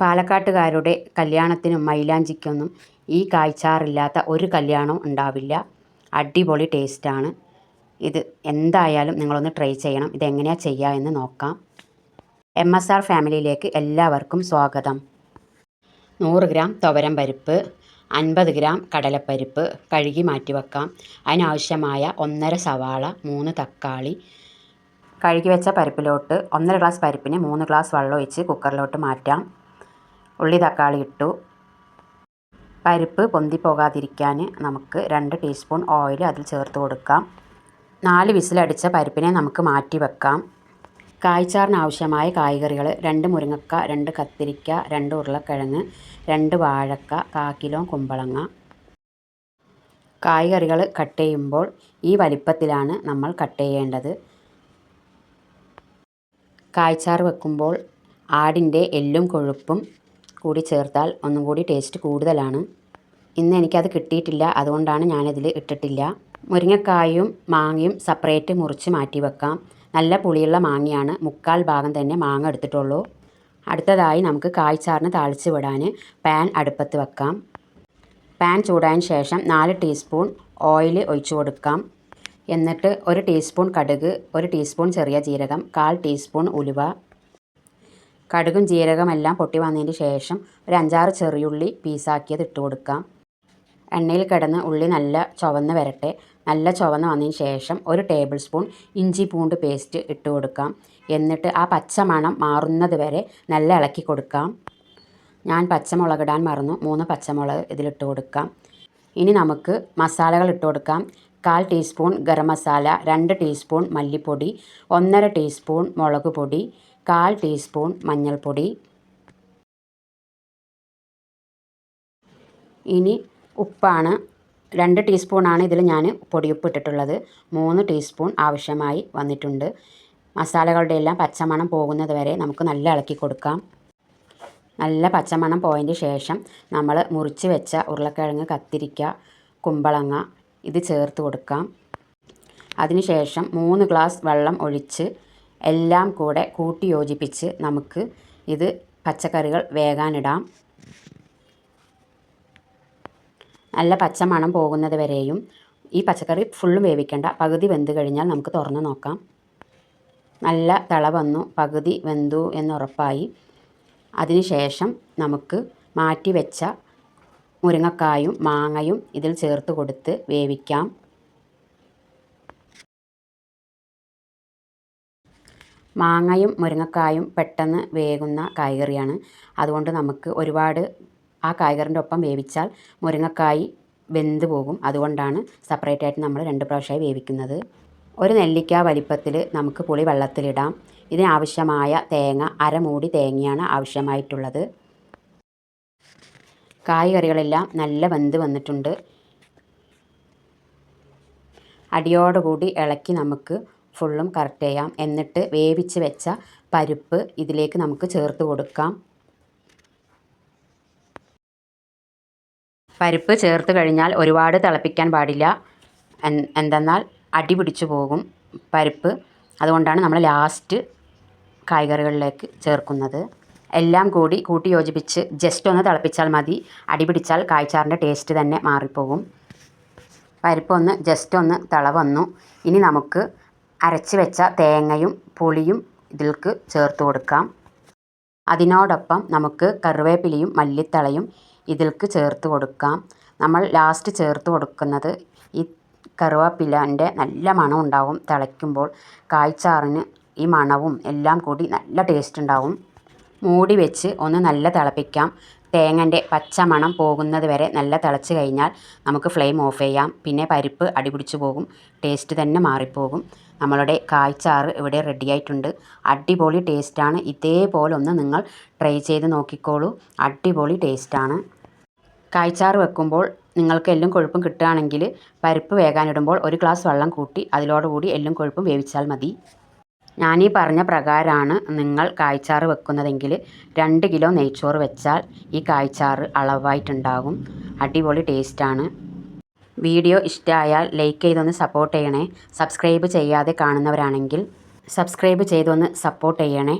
പാലക്കാട്ടുകാരുടെ കല്യാണത്തിനും മൈലാഞ്ചിക്കൊന്നും ഈ കായ്ച്ചാറില്ലാത്ത ഒരു കല്യാണവും ഉണ്ടാവില്ല. അടിപൊളി ടേസ്റ്റാണ്. ഇത് എന്തായാലും നിങ്ങളൊന്ന് ട്രൈ ചെയ്യണം. ഇതെങ്ങനെയാണ് ചെയ്യുക എന്ന് നോക്കാം. എം എസ് ആർ ഫാമിലിയിലേക്ക് എല്ലാവർക്കും സ്വാഗതം. നൂറ് ഗ്രാം തുവരം പരിപ്പ് അൻപത് ഗ്രാം കടലപ്പരിപ്പ് കഴുകി മാറ്റി വെക്കാം അതിനാവശ്യമായ ഒന്നര സവാള മൂന്ന് തക്കാളി കഴുകി വെച്ച പരിപ്പിലോട്ട് ഒന്നര ഗ്ലാസ് പരിപ്പിന് മൂന്ന് ഗ്ലാസ് വെള്ളം ഒഴിച്ച് കുക്കറിലോട്ട് മാറ്റാം. ഉള്ളി തക്കാളി ഇട്ടു. പരിപ്പ് പൊന്തി പോകാതിരിക്കാൻ നമുക്ക് രണ്ട് ടീസ്പൂൺ ഓയിൽ അതിൽ ചേർത്ത് കൊടുക്കാം. നാല് വിസിലടിച്ച പരിപ്പിനെ നമുക്ക് മാറ്റി വെക്കാം. കായ്ച്ചാറിന് ആവശ്യമായ കായ്കറികൾ രണ്ട് മുരിങ്ങക്ക രണ്ട് കത്തിരിക്ക രണ്ട് ഉരുളക്കിഴങ്ങ് രണ്ട് വാഴക്ക കാ കിലോ കുമ്പളങ്ങ. കായ്കറികൾ കട്ട് ചെയ്യുമ്പോൾ ഈ വലിപ്പത്തിലാണ് നമ്മൾ കട്ട് ചെയ്യേണ്ടത്. കായ്ച്ചാറ് വെക്കുമ്പോൾ ആടിന്റെ എല്ലും കൊഴുപ്പും കൂടി ചേർത്താൽ ഒന്നും കൂടി ടേസ്റ്റ് കൂടുതലാണ്. ഇന്ന് എനിക്കത് കിട്ടിയിട്ടില്ല. അതുകൊണ്ടാണ് ഞാനതിൽ ഇട്ടിട്ടില്ല. മുരിങ്ങക്കായും മാങ്ങയും സെപ്പറേറ്റ് മുറിച്ച് മാറ്റി വെക്കാം. നല്ല പുളിയുള്ള മാങ്ങയാണ്. മുക്കാൽ ഭാഗം തന്നെ മാങ്ങ എടുത്തിട്ടുള്ളൂ. അടുത്തതായി നമുക്ക് കായ്ച്ചാറിന് താളിച്ച് വിടാൻ പാൻ അടുപ്പത്ത് വെക്കാം. പാൻ ചൂടായതിന് ശേഷം നാല് ടീസ്പൂൺ ഓയിൽ ഒഴിച്ചു കൊടുക്കാം. എന്നിട്ട് ഒരു ടീസ്പൂൺ കടുക് ഒരു ടീസ്പൂൺ ചെറിയ ജീരകം കാൽ ടീസ്പൂൺ ഉലുവ കടുകും ജീരകമെല്ലാം പൊട്ടി വന്നതിന് ശേഷം ഒരു അഞ്ചാറ് ചെറിയുള്ളി പീസാക്കിയത് ഇട്ട് കൊടുക്കാം. എണ്ണയിൽ കിടന്ന് ഉള്ളി നല്ല ചുവന്ന് വരട്ടെ. നല്ല ചുവന്ന് വന്നതിന് ശേഷം ഒരു ടേബിൾ സ്പൂൺ ഇഞ്ചി പൂണ്ട് പേസ്റ്റ് ഇട്ട് കൊടുക്കാം. എന്നിട്ട് ആ പച്ചമണം മാറുന്നത് വരെ നല്ല ഇളക്കി കൊടുക്കാം. ഞാൻ പച്ചമുളകിടാൻ മറന്നു. മൂന്ന് പച്ചമുളക് ഇതിലിട്ട് കൊടുക്കാം. ഇനി നമുക്ക് മസാലകൾ ഇട്ട് കൊടുക്കാം. കാൽ ടീസ്പൂൺ ഗരം മസാല രണ്ട് ടീസ്പൂൺ മല്ലിപ്പൊടി ഒന്നര ടീസ്പൂൺ മുളക് പൊടി കാൽ ടീസ്പൂൺ മഞ്ഞൾപ്പൊടി. ഇനി ഉപ്പാണ് രണ്ട് ടീസ്പൂണാണ് ഇതിൽ ഞാൻ പൊടിയുപ്പ് ഇട്ടിട്ടുള്ളത്. മൂന്ന് ടീസ്പൂൺ ആവശ്യമായി വന്നിട്ടുണ്ട്. മസാലകളുടെ എല്ലാം പച്ചമണം പോകുന്നത് വരെ നമുക്ക് നല്ല ഇളക്കി കൊടുക്കാം. നല്ല പച്ചമണം പോയതിന് ശേഷം നമ്മൾ മുറിച്ച് വെച്ച ഉരുളക്കിഴങ്ങ് കത്തിരിക്ക കുമ്പളങ്ങ ഇത് ചേർത്ത് കൊടുക്കാം. അതിനുശേഷം മൂന്ന് ഗ്ലാസ് വെള്ളം ഒഴിച്ച് എല്ലാം കൂടെ കൂട്ടി യോജിപ്പിച്ച് നമുക്ക് ഇത് പച്ചക്കറികൾ വേകാനിടാം. നല്ല പച്ചമണം പോകുന്നത് വരെയും ഈ പച്ചക്കറി ഫുള്ളും വേവിക്കേണ്ട. പകുതി വെന്ത് കഴിഞ്ഞാൽ നമുക്ക് തുറന്ന് നോക്കാം. നല്ല തിള വന്നു. പകുതി വെന്തു എന്നുറപ്പായി അതിനുശേഷം നമുക്ക് മാറ്റി വെച്ച മുരിങ്ങക്കായും മാങ്ങയും ഇതിൽ ചേർത്ത് കൊടുത്ത് വേവിക്കാം. മാങ്ങയും മുരിങ്ങക്കായും പെട്ടെന്ന് വേകുന്ന കായ്കറിയാണ്. അതുകൊണ്ട് നമുക്ക് ഒരുപാട് ആ കായ്കറിന്റെ ഒപ്പം വേവിച്ചാൽ മുരിങ്ങക്കായ് വെന്ത് പോകും. അതുകൊണ്ടാണ് സെപ്പറേറ്റ് ആയിട്ട് നമ്മൾ രണ്ട് പ്രാവശ്യമായി വേവിക്കുന്നത്. ഒരു നെല്ലിക്ക വലിപ്പത്തിൽ നമുക്ക് പുളി വെള്ളത്തിലിടാം. ഇതിനാവശ്യമായ തേങ്ങ അരമൂടി തേങ്ങയാണ് ആവശ്യമായിട്ടുള്ളത്. കായ്കറികളെല്ലാം നല്ല വെന്ത് വന്നിട്ടുണ്ട്. അടിയോടുകൂടി ഇളക്കി നമുക്ക് ഫുള്ളും കറക്റ്റ് ചെയ്യാം. എന്നിട്ട് വേവിച്ച് വെച്ച പരിപ്പ് ഇതിലേക്ക് നമുക്ക് ചേർത്ത് കൊടുക്കാം. പരിപ്പ് ചേർത്ത് കഴിഞ്ഞാൽ ഒരുപാട് തിളപ്പിക്കാൻ പാടില്ല. എന്തെന്നാൽ അടി പിടിച്ചു പോകും പരിപ്പ്. അതുകൊണ്ടാണ് നമ്മൾ ലാസ്റ്റ് കായ്കറികളിലേക്ക് ചേർക്കുന്നത്. എല്ലാം കൂടി കൂട്ടി യോജിപ്പിച്ച് ജസ്റ്റ് ഒന്ന് തിളപ്പിച്ചാൽ മതി. അടി പിടിച്ചാൽ കായ്ച്ചാറിന്റെ ടേസ്റ്റ് തന്നെ മാറിപ്പോകും. പരിപ്പൊന്ന് ജസ്റ്റ് ഒന്ന് തിള വന്നു. ഇനി നമുക്ക് അരച്ച് വെച്ച തേങ്ങയും പുളിയും ഇതിൽക്ക് ചേർത്ത് കൊടുക്കാം. അതിനോടൊപ്പം നമുക്ക് കറിവേപ്പിലയും മല്ലിത്തളയും ഇതിൽക്ക് ചേർത്ത് കൊടുക്കാം. നമ്മൾ ലാസ്റ്റ് ചേർത്ത് കൊടുക്കുന്നത് ഈ കറിവേപ്പിലന്റെ നല്ല മണം ഉണ്ടാവും തിളയ്ക്കുമ്പോൾ. കായ്ച്ചാറിന് ഈ മണവും എല്ലാം കൂടി നല്ല ടേസ്റ്റ് ഉണ്ടാവും. മൂടി വെച്ച് ഒന്ന് നല്ല തിളപ്പിക്കാം. തേങ്ങന്റെ പച്ചമണം പോകുന്നത് വരെ നല്ല തിളച്ച് കഴിഞ്ഞാൽ നമുക്ക് ഫ്ലെയിം ഓഫ് ചെയ്യാം. പിന്നെ പരിപ്പ് അടിപിടിച്ച് പോകും. ടേസ്റ്റ് തന്നെ മാറിപ്പോകും. നമ്മളുടെ കായ്ച്ചാറ് ഇവിടെ റെഡിയായിട്ടുണ്ട് അടിപൊളി ടേസ്റ്റാണ് ഇതേപോലെ ഒന്ന് നിങ്ങൾ ട്രൈ ചെയ്ത് നോക്കിക്കോളൂ. അടിപൊളി ടേസ്റ്റാണ് കായ്ച്ചാറ് വെക്കുമ്പോൾ നിങ്ങൾക്ക് എല്ലും കൊഴുപ്പും കിട്ടുകയാണെങ്കിൽ പരിപ്പ് വേകാനിടുമ്പോൾ ഒരു ഗ്ലാസ് വെള്ളം കൂട്ടി അതിലോടുകൂടി എല്ലും കൊഴുപ്പും വേവിച്ചാൽ മതി. ഞാനീ പറഞ്ഞ പ്രകാരമാണ് നിങ്ങൾ കായ്ച്ചാറ് വെക്കുന്നതെങ്കിൽ രണ്ട് കിലോ നെയ്ച്ചോറ് വെച്ചാൽ ഈ കായ്ച്ചാറ് അളവായിട്ടുണ്ടാകും. അടിപൊളി ടേസ്റ്റാണ്. വീഡിയോ ഇഷ്ടമായാൽ ലൈക്ക് ചെയ്തൊന്ന് സപ്പോർട്ട് ചെയ്യണേ. സബ്സ്ക്രൈബ് ചെയ്യാതെ കാണുന്നവരാണെങ്കിൽ സബ്സ്ക്രൈബ് ചെയ്തൊന്ന് സപ്പോർട്ട് ചെയ്യണേ.